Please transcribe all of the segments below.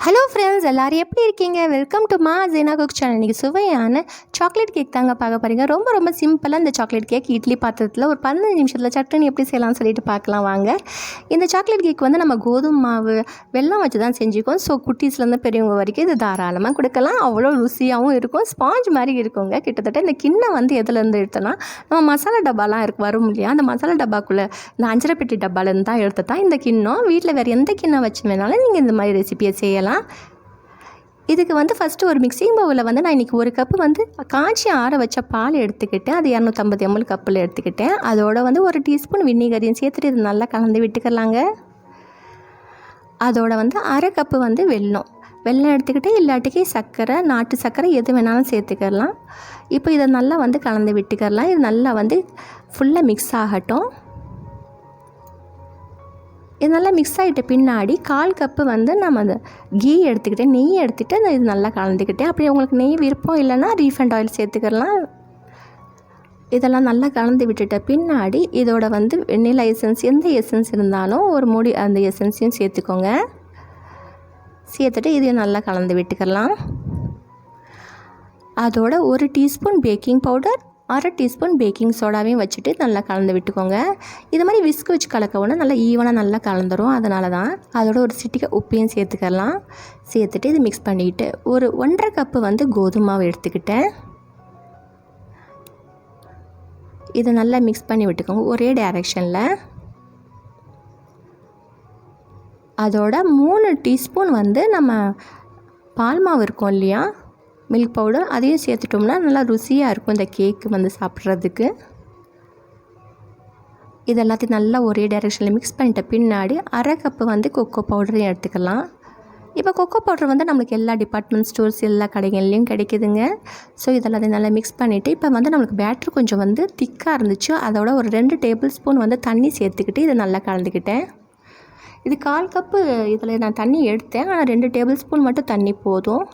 Hello friends எல்லோரும் எப்படி இருக்கீங்க? வெல்கம் டு மா ஜீனா குக் சேனல் இன்றைக்கி சுவையான சாக்லேட் கேக் தாங்க பார்க்க போகிறீங்க ரொம்ப ரொம்ப சிம்பிளாக இந்த சாக்லேட் கேக் இட்லி பாத்திரத்தில் ஒரு பதினஞ்சு நிமிஷத்தில் சட்டுன்னு எப்படி செய்யலாம்னு சொல்லிட்டு பார்க்கலாம் வாங்க. இந்த சாக்லேட் கேக் வந்து நம்ம கோதுமை மாவு வெல்லம் வச்சு தான் செஞ்சுக்கோம் ஸோ குட்டீஸ்லேருந்து பெரியவங்க வரைக்கும் இது தாராளமாக கொடுக்கலாம். அவ்வளோ ருசியாகவும் இருக்கும். ஸ்பாஞ்ச் மாதிரி இருக்குங்க. கிட்டத்தட்ட இந்த கிண்ணம் வந்து எதுலேருந்து எடுத்தோன்னா நம்ம மசாலா டப்பாலாம் இருக்கு வரும் இல்லையா? அந்த மசாலா டப்பாக்குள்ளே இந்த அஞ்சரை பெட்டி டப்பாலேருந்து தான் எடுத்து தான் இந்த கிண்ணம். வீட்டில் வேறு எந்த கிண்ணம் வச்சு வேணாலும் நீங்கள் இந்த மாதிரி ரெசிபியை செய்யலாம். இதுக்கு வந்து ஃபஸ்ட்டு ஒரு மிக்சிங் பவுலில் வந்து நான் இன்றைக்கி ஒரு கப்பு வந்து காய்ச்சி ஆற வச்ச பால் எடுத்துக்கிட்டேன். அது இரநூத்தம்பது எம்எல் கப்பில் எடுத்துக்கிட்டேன். அதோட வந்து ஒரு டீஸ்பூன் வினிகரையும் சேர்த்துட்டு இது நல்லா கலந்து விட்டுக்கலாங்க. அதோட வந்து அரை கப்பு வந்து வெல்லம். வெள்ளம் எடுத்துக்கிட்டு இல்லாட்டிக்கு சர்க்கரை நாட்டு சர்க்கரை எது வேணாலும் சேர்த்துக்கலாம். இப்போ இதை நல்லா வந்து கலந்து விட்டுக்கிடலாம் இது நல்லா வந்து ஃபுல்லாக மிக்ஸ் ஆகட்டும். இது நல்லா மிக்ஸ் ஆகிட்ட பின்னாடி கால் கப்பு வந்து நம்ம அந்த கீ எடுத்துக்கிட்டேன் நெய் எடுத்துகிட்டு நான் இது நல்லா கலந்துக்கிட்டேன் அப்படி உங்களுக்கு நெய் விருப்பம் இல்லைன்னா ரீஃபண்ட் ஆயில் சேர்த்துக்கலாம். இதெல்லாம் நல்லா கலந்து விட்டுட்ட பின்னாடி இதோட வந்து வெண்ணிலா எசன்ஸ் எந்த எசன்ஸ் இருந்தாலும் ஒரு மூடி அந்த எசன்ஸையும் சேர்த்துக்கோங்க. சேர்த்துட்டு இதையும் நல்லா கலந்து விட்டுக்கலாம். அதோட ஒரு டீஸ்பூன் பேக்கிங் பவுடர் அரை டீஸ்பூன் பேக்கிங் சோடாவையும் வச்சுட்டு நல்லா கலந்து விட்டுக்கோங்க. இது மாதிரி விஸ்க் வச்சு கலக்கவுன்னா நல்லா ஈவனாக நல்லா கலந்துரும். அதனால தான் அதோட ஒரு சிட்டிக்கை உப்பையும் சேர்த்துக்கலாம். சேர்த்துட்டு இது மிக்ஸ் பண்ணிக்கிட்டு ஒரு ஒன்றரை கப்பு வந்து கோதுமை மாவு எடுத்துக்கிட்டேன். இதை நல்லா மிக்ஸ் பண்ணி விட்டுக்கோங்க ஒரே டைரெக்ஷனில் அதோட மூணு டீஸ்பூன் வந்து நம்ம பால் மாவு இருக்கும் இல்லையா மில்க் பவுடர் அதையும் சேர்த்துட்டோம்னா நல்லா ருசியாக இருக்கும் இந்த கேக்கு வந்து சாப்பிட்றதுக்கு. இது எல்லாத்தையும் நல்லா ஒரே டைரெக்ஷனில் மிக்ஸ் பண்ணிட்ட பின்னாடி அரை கப்பு வந்து கொக்கோ பவுடரையும் எடுத்துக்கலாம். இப்போ கொக்கோ பவுடர் வந்து நம்மளுக்கு எல்லா டிபார்ட்மெண்ட் ஸ்டோர்ஸ் எல்லா கடைகள்லேயும் கிடைக்குதுங்க. ஸோ இதெல்லாத்தையும் நல்லா மிக்ஸ் பண்ணிவிட்டு இப்போ வந்து நம்மளுக்கு பேட்ரு கொஞ்சம் வந்து திக்காக இருந்துச்சு. அதோட ஒரு ரெண்டு டேபிள் ஸ்பூன் வந்து தண்ணி சேர்த்துக்கிட்டு இதை நல்லா கலந்துக்கிட்டேன். இது கால் கப்பு இதில் நான் தண்ணி எடுத்தேன். ஆனால் ரெண்டு டேபிள் ஸ்பூன் மட்டும் தண்ணி போதும்.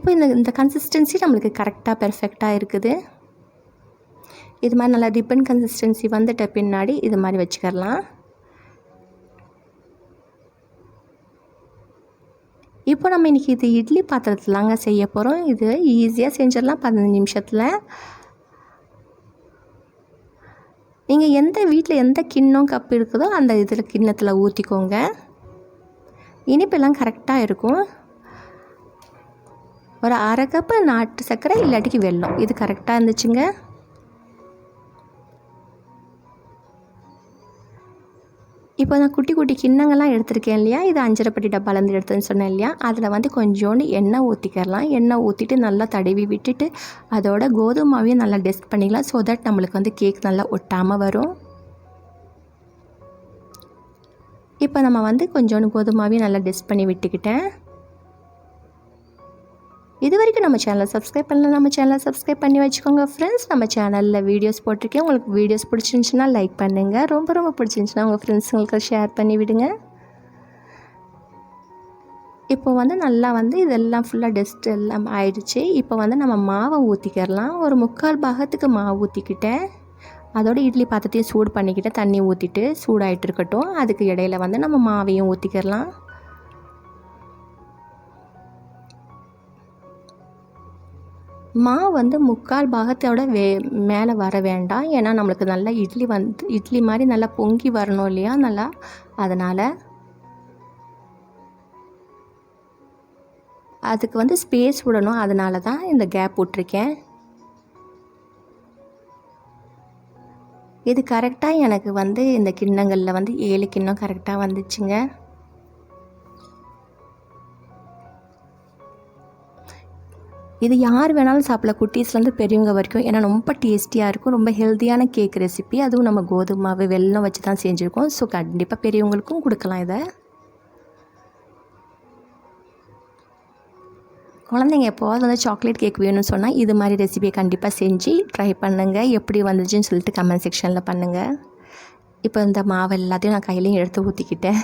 இப்போ இந்த இந்த கன்சிஸ்டன்சி நம்மளுக்கு கரெக்டாக பெர்ஃபெக்டாக இருக்குது. இது மாதிரி நல்லா ரிப்பன் கன்சிஸ்டன்சி வந்துட்ட பின்னாடி இது மாதிரி வச்சுக்கலாம் இப்போ நம்ம இன்றைக்கி இது இட்லி பாத்திரத்துலாங்க செய்ய போகிறோம் இது ஈஸியாக செஞ்சிடலாம் பதினஞ்சு நிமிஷத்தில். நீங்கள் எந்த வீட்டில் எந்த கிண்ணம் கப் இருக்குதோ அந்த இதில் கிண்ணத்தில் ஊற்றிக்கோங்க இனிப்பெல்லாம் கரெக்டாக இருக்கும். ஒரு அரை கப்பு நாட்டு சர்க்கரை இல்லாட்டிக்கு வெல்லம். இது கரெக்டாக இருந்துச்சுங்க? இப்போ நான் குட்டி குட்டி கிண்ணங்கள்லாம் எடுத்திருக்கேன் இல்லையா? இது அஞ்சரைப்பட்டி டப்பாலேருந்து எடுத்தேன்னு சொன்னேன் இல்லையா? அதில் வந்து கொஞ்சோண்டு எண்ணெய் ஊற்றிக்கிறலாம் எண்ணெய் ஊற்றிட்டு நல்லா தடவி விட்டுட்டு அதோட கோதுமாவையும் நல்லா டெஸ்ட் பண்ணிக்கலாம். ஸோ தட் நம்மளுக்கு வந்து கேக் நல்லா ஒட்டாமல் வரும். இப்போ நம்ம வந்து கொஞ்சோண்டு கோதுமாவையும் நல்லா டெஸ்ட் பண்ணி விட்டுக்கிட்டேன். இது வரைக்கும் நம்ம சேனலை சப்ஸ்கிரைப் பண்ணல நம்ம சேனலை சப்ஸ்கிரைப் பண்ணி வச்சுக்கோங்க. ஃப்ரெண்ட்ஸ் நம்ம சேனலில் வீடியோஸ் போட்டிருக்கேன். உங்களுக்கு வீடியோஸ் பிடிச்சிருந்துச்சுன்னா லைக் பண்ணுங்கள் ரொம்ப ரொம்ப பிடிச்சிருந்துச்சுன்னா உங்கள் ஃப்ரெண்ட்ஸுங்களுக்கு ஷேர் பண்ணி விடுங்க. இப்போ வந்து நல்லா வந்து இதெல்லாம் ஃபுல்லாக டஸ்ட் எல்லாம் ஆயிடுச்சு. இப்போ வந்து நம்ம மாவை ஊற்றிக்கிறலாம் ஒரு முக்கால் பாகத்துக்கு மாவு ஊற்றிக்கிட்டேன் அதோட இட்லி பாத்திரத்தையும் சூடு பண்ணிக்கிட்டு தண்ணி ஊற்றிட்டு சூடாயிட்டு இருக்கட்டும். அதுக்கு இடையில வந்து நம்ம மாவையும் ஊற்றிக்கிறலாம் மா வந்து முக்கால் பாகத்தோட வே மேலே வர வேண்டாம். ஏன்னா நம்மளுக்கு நல்லா இட்லி வந்து இட்லி மாதிரி நல்லா பொங்கி வரணும் இல்லையா? நல்லா. அதனால் அதுக்கு வந்து ஸ்பேஸ் விடணும். அதனால தான் இந்த கேப் விட்ருக்கேன் இது கரெக்டாக எனக்கு வந்து இந்த கிண்ணங்களில் வந்து ஏழு கிண்ணம் கரெக்டாக வந்துச்சுங்க. இது யார் வேணாலும் சாப்பிடலாம். குட்டீஸ்லேருந்து பெரியவங்க வரைக்கும். ஏன்னா ரொம்ப டேஸ்டியாக இருக்கும். ரொம்ப ஹெல்த்தியான கேக் ரெசிபி. அதுவும் நம்ம கோதுமை மாவு வெல்லம் வச்சு தான் செஞ்சுருக்கோம். ஸோ கண்டிப்பாக பெரியவங்களுக்கும் கொடுக்கலாம் இதை. குழந்தைங்க எப்போவாது வந்து சாக்லேட் கேக் வேணும்னு சொன்னால் இது மாதிரி ரெசிபியை கண்டிப்பாக செஞ்சு ட்ரை பண்ணுங்கள் எப்படி வந்துச்சுன்னு சொல்லிட்டு கமெண்ட் செக்ஷனில் பண்ணுங்கள் இப்போ இந்த மாவு எல்லாத்தையும் நான் கையிலையும் எடுத்து ஊற்றிக்கிட்டேன்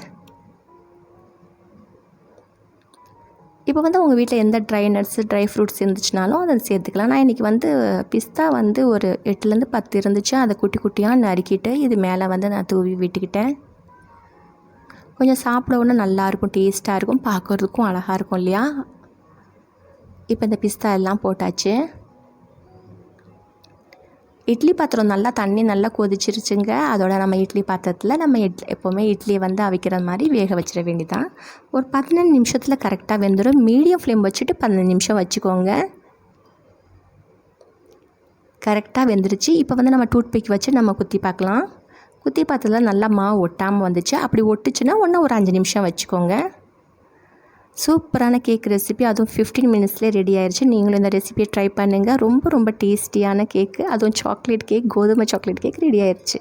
இப்போ வந்து உங்கள் வீட்டில் எந்த ட்ரை நட்ஸு ட்ரை ஃப்ரூட்ஸ் இருந்துச்சுனாலும் அதை சேர்த்துக்கலாம். நான் இன்றைக்கி வந்து பிஸ்தா வந்து ஒரு எட்டுலேருந்து பத்து இருந்துச்சு. அதை குட்டி குட்டியாக நறுக்கிட்டு இது மேலே வந்து நான் தூவி விட்டுக்கிட்டேன். கொஞ்சம் சாப்பிடவுன்னு நல்லாயிருக்கும் டேஸ்ட்டாக இருக்கும் பார்க்குறதுக்கும் அழகாக இருக்கும் இல்லையா? இப்போ இந்த பிஸ்தா எல்லாம் போட்டாச்சு. இட்லி பாத்திரம் நல்லா தண்ணி நல்லா கொதிச்சிருச்சுங்க. அதோட நம்ம இட்லி பாத்திரத்தில் நம்ம இட் எப்போவுமே இட்லியை வந்து அவிக்கிற மாதிரி வேக வச்சிட வேண்டியதான் ஒரு பதினஞ்சு நிமிஷத்தில் கரெக்டாக வெந்துடும் மீடியம் ஃப்ளேம் வச்சுட்டு பதினஞ்சு நிமிஷம் வச்சுக்கோங்க. கரெக்டாக வெந்துருச்சு. இப்போ வந்து நம்ம டூத்பிக் வச்சு நம்ம குத்தி பார்க்கலாம். குத்தி பாத்திரத்தில் நல்லா மாவு ஒட்டாமல் வந்துச்சு. அப்படி ஒட்டுச்சுன்னா ஒன்று ஒரு அஞ்சு நிமிஷம் வச்சுக்கோங்க. சூப்பரான கேக் ரெசிபி அதுவும் ஃபிஃப்டீன் மினிட்ஸ்லேயே ரெடி ஆயிடுச்சு நீங்களும் இந்த ரெசிபியை ட்ரை பண்ணுங்கள் ரொம்ப ரொம்ப டேஸ்டியான கேக்கு அதுவும் சாக்லேட் கேக் கோதுமை சாக்லேட் கேக் ரெடி ஆயிடுச்சு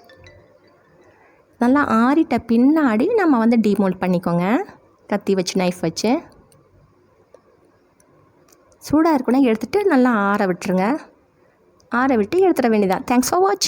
நல்லா ஆறிட்ட பின்னாடி நம்ம வந்து டீமோல்ட் பண்ணிக்கோங்க. கத்தி வச்சு நைஃப் வச்சு. சூடாக இருக்குன்னா எடுத்துகிட்டு நல்லா ஆற விட்டுருங்க. ஆற விட்டு எடுத்துட வேண்டியதான் தேங்க்ஸ் ஃபார் வாட்சிங்